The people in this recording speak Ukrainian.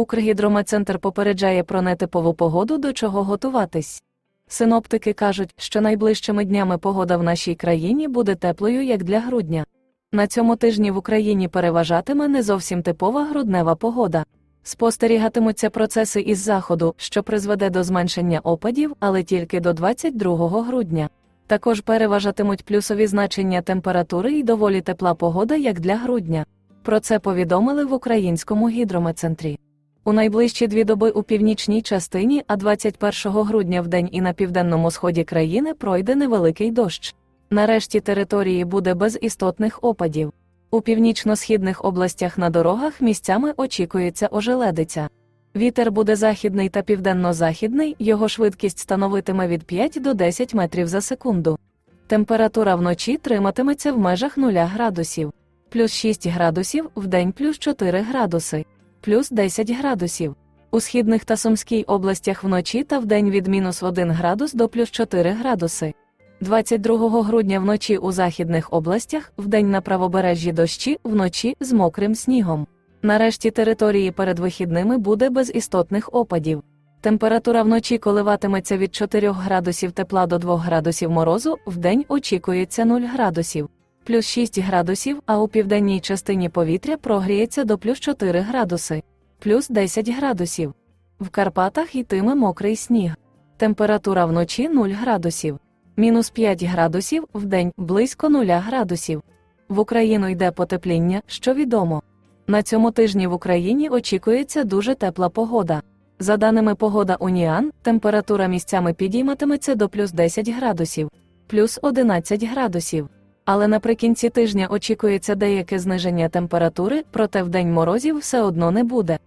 Укргідрометцентр попереджає про нетипову погоду, до чого готуватись. Синоптики кажуть, що найближчими днями погода в нашій країні буде теплою як для грудня. На цьому тижні в Україні переважатиме не зовсім типова груднева погода. Спостерігатимуться процеси із заходу, що призведе до зменшення опадів, але тільки до 22 грудня. Також переважатимуть плюсові значення температури і доволі тепла погода як для грудня. Про це повідомили в українському гідрометцентрі. У найближчі дві доби у північній частині, а 21 грудня в день і на південному сході країни пройде невеликий дощ. Нарешті території буде без істотних опадів. У північно-східних областях на дорогах місцями очікується ожеледиця. Вітер буде західний та південно-західний, його швидкість становитиме від 5 до 10 метрів за секунду. Температура вночі триматиметься в межах 0 градусів, плюс 6 градусів, вдень плюс 4 градуси, плюс 10 градусів. У східних та Сумській областях вночі та вдень від мінус 1 градус до плюс 4 градуси. 22 грудня вночі у західних областях, вдень на правобережжі дощі, вночі з мокрим снігом. Нарешті території перед вихідними буде без істотних опадів. Температура вночі коливатиметься від 4 градусів тепла до 2 градусів морозу, вдень очікується 0 градусів, плюс 6 градусів, а у південній частині повітря прогріється до плюс 4 градуси, плюс 10 градусів. В Карпатах йтиме мокрий сніг. Температура вночі 0 градусів, мінус 5 градусів, вдень близько 0 градусів. В Україну йде потепління, що відомо. На цьому тижні в Україні очікується дуже тепла погода. За даними погода Уніан, температура місцями підійматиметься до плюс 10 градусів, плюс 11 градусів. Але наприкінці тижня очікується деяке зниження температури, проте в день морозів все одно не буде.